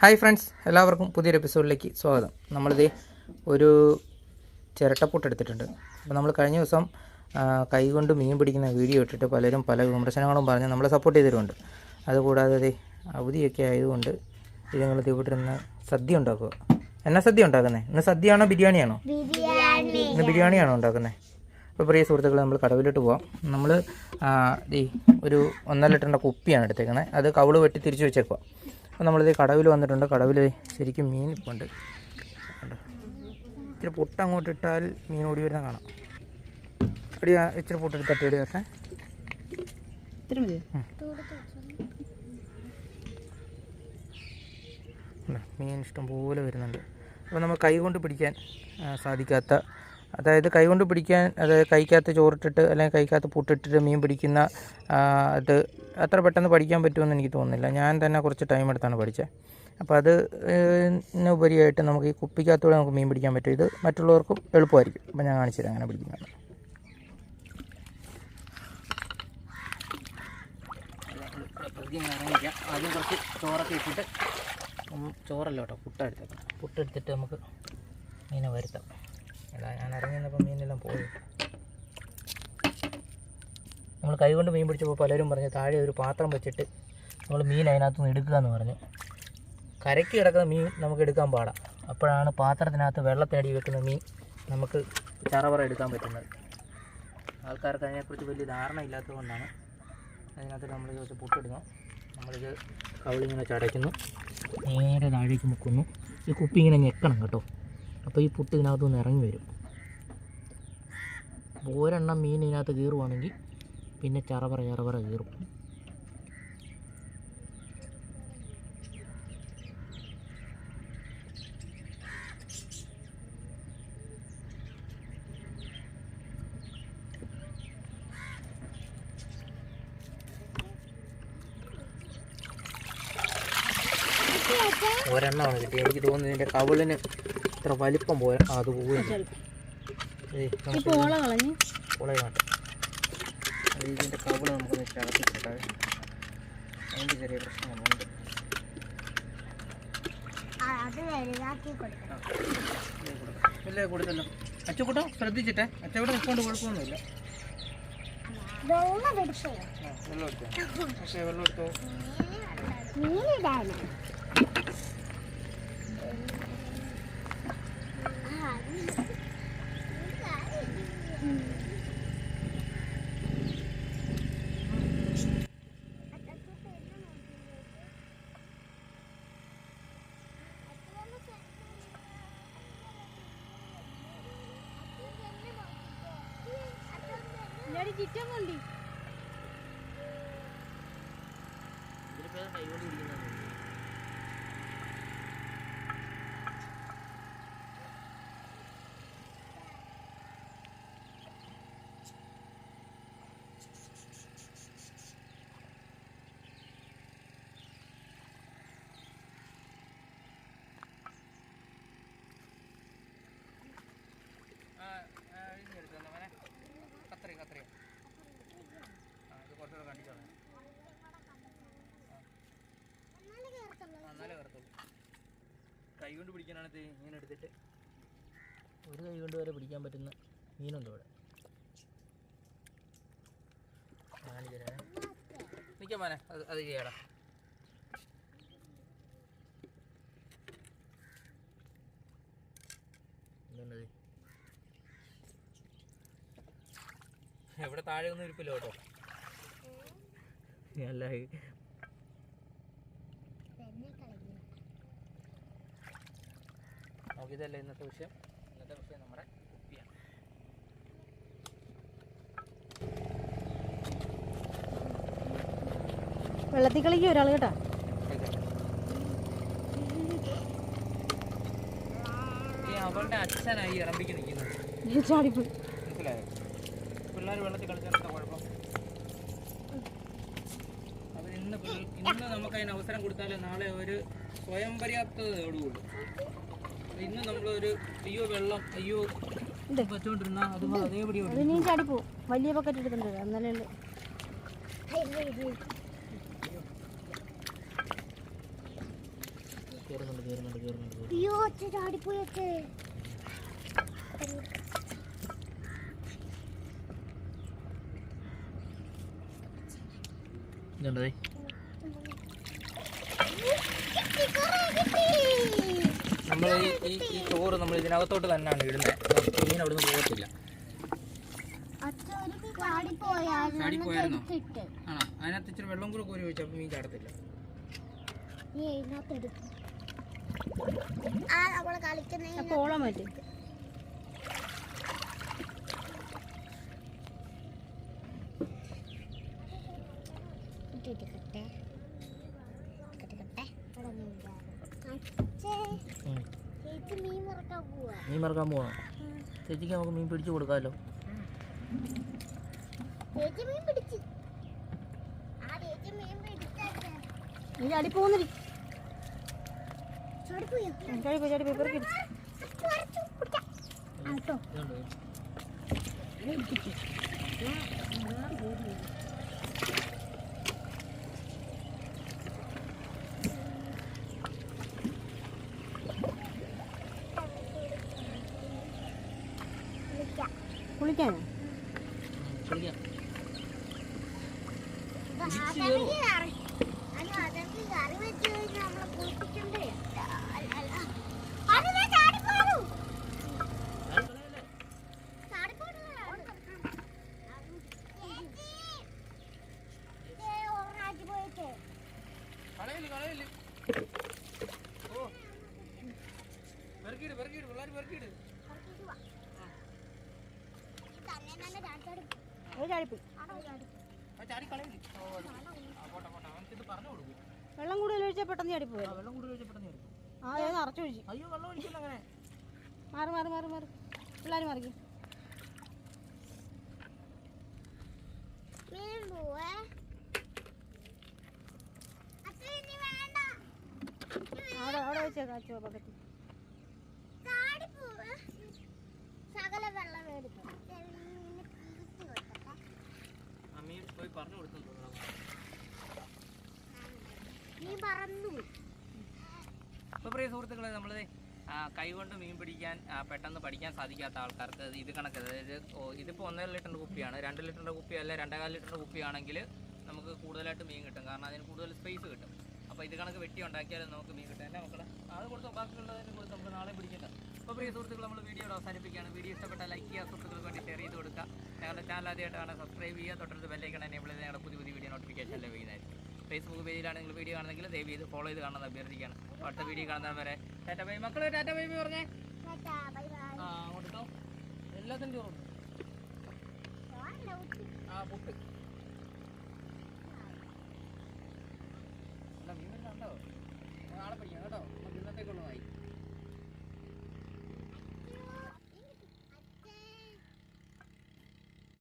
Hi friends എല്ലാവർക്കും പുതിയൊരു എപ്പിസോഡിലേക്ക് സ്വാഗതം. നമ്മളിത് ഒരു ചിരട്ടപ്പൂട്ട് എടുത്തിട്ടുണ്ട്. അപ്പോൾ നമ്മൾ കഴിഞ്ഞ ദിവസം കൈകൊണ്ട് മീൻ പിടിക്കുന്ന വീഡിയോ ഇട്ടിട്ട് പലരും പല വിമർശനങ്ങളും പറഞ്ഞ് നമ്മളെ സപ്പോർട്ട് ചെയ്തിട്ടുണ്ട്. അതുകൂടാതെ ദേ അവധിയൊക്കെ ആയതുകൊണ്ട് ഇതുങ്ങൾ നിന്ന് സദ്യ ഉണ്ടാക്കുക. എന്നാ സദ്യ ഉണ്ടാക്കുന്നത് ഇന്ന് സദ്യയാണോ ബിരിയാണിയാണോ? ബിരിയാണി. ഇന്ന് ബിരിയാണിയാണോ ഉണ്ടാക്കുന്നത് അപ്പോൾ പ്രിയ സുഹൃത്തുക്കളെ നമ്മൾ കടവിലോട്ട് പോവാം. നമ്മൾ ഈ ഒരു ഒന്നര ലിറ്ററിന്റെ കുപ്പിയാണ് എടുത്തേക്കുന്നത് അത് കവിൾ വെട്ടി തിരിച്ച് വെച്ചേക്കുക അപ്പോൾ നമ്മളിത് കടവിൽ വന്നിട്ടുണ്ട്. കടവിൽ ശരിക്കും മീൻ ഇപ്പോൾ ഉണ്ട്? ഇച്ചിരി പൊട്ട് അങ്ങോട്ട് ഇട്ടാൽ മീൻ ഓടി വരുന്ന കാണാം. അടി ഇച്ചിരി പൊട്ട് എടുത്ത് തട്ടിയിടി ഉണ്ട്. മീൻ ഇഷ്ടംപോലെ വരുന്നുണ്ട്. അപ്പോൾ നമ്മൾ കൈ കൊണ്ട് പിടിക്കാൻ സാധിക്കാത്ത അതായത് കൈകൊണ്ട് പിടിക്കാൻ അതായത് കൈക്കകത്ത് ചോറിട്ടിട്ട് അല്ലെങ്കിൽ കൈക്കകത്ത് പുട്ടിട്ടിട്ട് മീൻ പിടിക്കുന്ന അത് അത്ര പെട്ടെന്ന് പഠിക്കാൻ പറ്റുമെന്ന് എനിക്ക് തോന്നുന്നില്ല. ഞാൻ തന്നെ കുറച്ച് ടൈം എടുത്താണ് പഠിച്ചത് അപ്പോൾ അത് ഉപരിയായിട്ട് നമുക്ക് ഈ കുപ്പിക്കകത്തൂടെ നമുക്ക് മീൻ പിടിക്കാൻ പറ്റും. ഇത് മറ്റുള്ളവർക്കും എളുപ്പമായിരിക്കും. അപ്പോൾ ഞാൻ കാണിച്ചു തരാം അങ്ങനെ പിടിക്കുന്നത് ആദ്യം കുറച്ച് ചോറൊക്കെ ഇട്ടിട്ട് ചോറല്ല കേട്ടോ പുട്ടെടുത്തേക്കാം. പുട്ടെടുത്തിട്ട് നമുക്ക് മീനെ വരുത്താം. എടാ ഞാൻ ഇറങ്ങി വന്നപ്പോൾ മീനെല്ലാം പോയി. നമ്മൾ കൈകൊണ്ട് മീൻ പിടിച്ചപ്പോൾ പലരും പറഞ്ഞു താഴെ ഒരു പാത്രം വെച്ചിട്ട് നമ്മൾ മീൻ അതിനകത്ത് നിന്ന് എടുക്കുക എന്ന് പറഞ്ഞു. കരയ്ക്ക് കിടക്കുന്ന മീൻ നമുക്ക് എടുക്കാൻ പാടാം. അപ്പോഴാണ് പാത്രത്തിനകത്ത് വെള്ളത്തിനടി വെക്കുന്ന മീൻ നമുക്ക് ചറവറ എടുക്കാൻ പറ്റുന്നത്. ആൾക്കാർക്ക് അതിനെക്കുറിച്ച് വലിയ ധാരണ ഇല്ലാത്തത് കൊണ്ടാണ് അതിനകത്ത് നമ്മൾ കുറച്ച് പൊട്ടിടുന്നു നമ്മളിത് കവളിങ്ങനെ ചടയ്ക്കുന്നു. നേരെ താഴേക്ക് മുക്കുന്നു. ഈ കുപ്പി ഇങ്ങനെ ഞെക്കണം കേട്ടോ. അപ്പോൾ ഈ പുട്ട് ഇതിനകത്ത് നിന്ന് ഇറങ്ങി വരും. ഒരെണ്ണം മീൻ ഇതിനകത്ത് കീറുവാണെങ്കിൽ പിന്നെ ചറപറ ചറപറ കീറും. ഒരെണ്ണമാണ് കിട്ടിയത്. എനിക്ക് തോന്നുന്നു ഇതിന്റെ കവിളിന് ഇത്ര വലിപ്പം പോയ അത് ഇതിന്റെ നമുക്കൊന്ന് അതിന്റെ ചെറിയ ഇല്ലേ കൊടുത്തല്ലോ. അച്ചക്കൂട്ടോ ശ്രദ്ധിച്ചിട്ടെ. അച്ചക്കൂട്ടം നിൽക്കൊണ്ട് കുഴപ്പമൊന്നുമില്ല. വെള്ളം എടുത്തോ. പക്ഷേ വെള്ളം എടുത്തോ? മീനിടാനോ ചിറ്റം കൊണ്ടി. ഇതിലിപ്പോൾ കൈകൊണ്ട് ഇരിക്കുന്നതാണ് ആ, ആ, ഇതിങ്ങ് എടുത്ത് തന്നെ മോനെ. കത്രി കത്രി ആ ഇത് കുറച്ചുകൂടെ കണ്ടിച്ചോളാം എന്നാലേ വരത്തുള്ളൂ. കൈ കൊണ്ട് പിടിക്കാനാണ് ഇത് ഇങ്ങനെ എടുത്തിട്ട്. ഒരു കൈ കൊണ്ട് വരെ പിടിക്കാൻ പറ്റുന്ന മീനുണ്ട് ഇവിടെ. കാണിച്ചു തരാം മോനെ അത് അത് ചെയ്യടാ. എന്തുണ്ടത് എവിടെ താഴെ ഒന്നും ഇരിപ്പില്ല കേട്ടോ. അല്ല നമുക്കിതല്ല ഇന്നത്തെ വിഷയം? ഇന്നത്തെ വിഷയം നമ്മുടെ കുപ്പിയാണ്. വെള്ളത്തിൽ കളിക്കും ഒരാൾ കേട്ടോ. ഈ അവളുടെ അച്ഛനായി ഇറമ്പിക്ക് നിൽക്കുന്നത്. ചാടിപ്പോയി മനസ്സിലായോ? പിള്ളേർ വെള്ളത്തിൽ കളിച്ചാൽ കുഴപ്പം? അവർ ഇന്ന് പിള്ള- ഇന്ന് നമുക്ക് അതിന് അവസരം കൊടുത്താലേ നാളെ ഒരു സ്വയം പര്യാപ്തത നേടുകയുള്ളൂ ഇന്ന് നമ്മളൊരു അയ്യോ വെള്ളം അയ്യോ വെച്ചോണ്ടിരുന്ന അതേപടി ചാടിപ്പോ വലിയ ബക്കറ്റ് എടുത്തിട്ടുണ്ട്. എന്നാലേ ഉള്ളൂ. അയ്യോ ഇതുണ്ട് ദേ. നമ്മൾ ഈ ഈ ചോറ് നമ്മൾ ഇതിനകത്തോട്ട് തന്നെയാണ് ഇടുന്നത്. മീൻ അവിടുന്ന് പോകത്തില്ല. ചാടിപ്പോയായിരുന്നു ആണോ? അതിനകത്ത് ഇച്ചിരി വെള്ളം കൂടെ കോരി ഒഴിച്ചപ്പോൾ മീൻ ചാടത്തില്ല. നീ ഇതിനകത്ത് എടുക്കും. ആ നമ്മൾ കളിക്കുന്ന മീൻ മറക്കാൻ പോവാ. ചേച്ചിക്ക് നമുക്ക് മീൻ പിടിച്ചു കൊടുക്കാമല്ലോ ചേച്ചി മീൻ പിടിച്ച്. ആ ചേച്ചി മീൻ പിടിച്ചു നീ ചാടി പോകുന്നില്ല പെറുക്കി കേട്ടോ ഇതുണ്ട്. കുളിക്കാനോ കുളിക്കാം കളയില്ല കളയില്ല ഓ. പെറുക്കിയിട് പെറുക്കിയിട്. പിള്ളേർ പെറുക്കിയിട് ചാടിപ്പോയി ആ ചാടി കളയില്ല ഓ അത് ആ പോട്ടെ പോട്ടെ അവനക്ക് ഇത് പറഞ്ഞു കൊടുക്കും വെള്ളം കൂടുതൽ ഒഴിച്ചാൽ പെട്ടെന്ന് ചാടിപ്പോയി ആ വെള്ളം കൂടുതൽ പെട്ടെന്ന് ആ അത് ഒഴിച്ചു? അയ്യോ വെള്ളം ഒഴിക്കില്ല അങ്ങനെ. മാറി മാറി മാറി മാറി. പിള്ളേർ മാറിക്കും. അവിടെ അവിടെ വെച്ചേക്കാം അച്ഛോ പക്കത്തിൽ സകല വെള്ളം എടുത്തു അമ്മീ പോയി പറഞ്ഞു കൊടുത്തു അപ്പോൾ പ്രിയ സുഹൃത്തുക്കളെ നമ്മൾ കൈകൊണ്ട് മീൻ പിടിക്കാൻ പെട്ടെന്ന് പഠിക്കാൻ സാധിക്കാത്ത ആൾക്കാർക്ക് ഇത് കണക്ക് അതായത് ഇതിപ്പോ ഇതിപ്പോൾ ഒന്നര ലിറ്ററിന്റെ കുപ്പിയാണ്. രണ്ട് ലിറ്ററിന്റെ കുപ്പി അല്ല രണ്ടേകാൽ ലിറ്ററിന്റെ കുപ്പിയാണെങ്കിൽ നമുക്ക് കൂടുതലായിട്ട് മീൻ കിട്ടും. കാരണം അതിന് കൂടുതൽ സ്പേസ് കിട്ടും. അപ്പോൾ ഇത് കണക്ക് വെട്ടി ഉണ്ടാക്കിയാലും നമുക്ക് മീൻ കിട്ടും. എന്റെ മക്കളെ? അത് കൊടുത്ത് ബാക്കിയുള്ളതിന് കൊടുത്ത് നമുക്ക് നാളെ പിടിക്കട്ടെ അപ്പോൾ പ്രിയ സുഹൃത്തുക്കൾ നമ്മൾ വീഡിയോ അവസാനിപ്പിക്കുകയാണ്. വീഡിയോ ഇഷ്ടപ്പെട്ട ലൈക്ക് ചെയ്യുക സുഹൃത്തുക്കൾക്ക് വേണ്ടി ഷെയർ ചെയ്ത് കൊടുക്കുക ഞങ്ങളുടെ ചാനൽ ആദ്യമായിട്ടാണ് സബ്സ്ക്രൈബ് ചെയ്യുക. തൊട്ടടുത്ത് ബെല്ലൈക്കൺ എനേബിൾ ചെയ്ത് ഞങ്ങളുടെ പുതിയ പുതിയ വീഡിയോ നോട്ടിഫിക്കേഷൻ ലഭിക്കുന്നതായിരിക്കും. ഫേസ്ബുക്ക് പേജിലാണ് നിങ്ങൾ വീഡിയോ കാണുന്നെങ്കിൽ ദയവ് ചെയ്ത് ഫോളോ ചെയ്ത് കാണാൻ അഭ്യർത്ഥിക്കുകയാണ്. അടുത്ത വീഡിയോ കാണുന്നവരെ ടാറ്റ ബൈ. മക്കളെ ടാറ്റ ബൈ ബൈ പറഞ്ഞേ ആ അങ്ങോട്ടോ എല്ലാത്തിനും ചോറുണ്ട് ആ പുട്ട്. അല്ല മീൻ വരുന്നുണ്ടോ നാളെ പഠിക്കാം കേട്ടോ.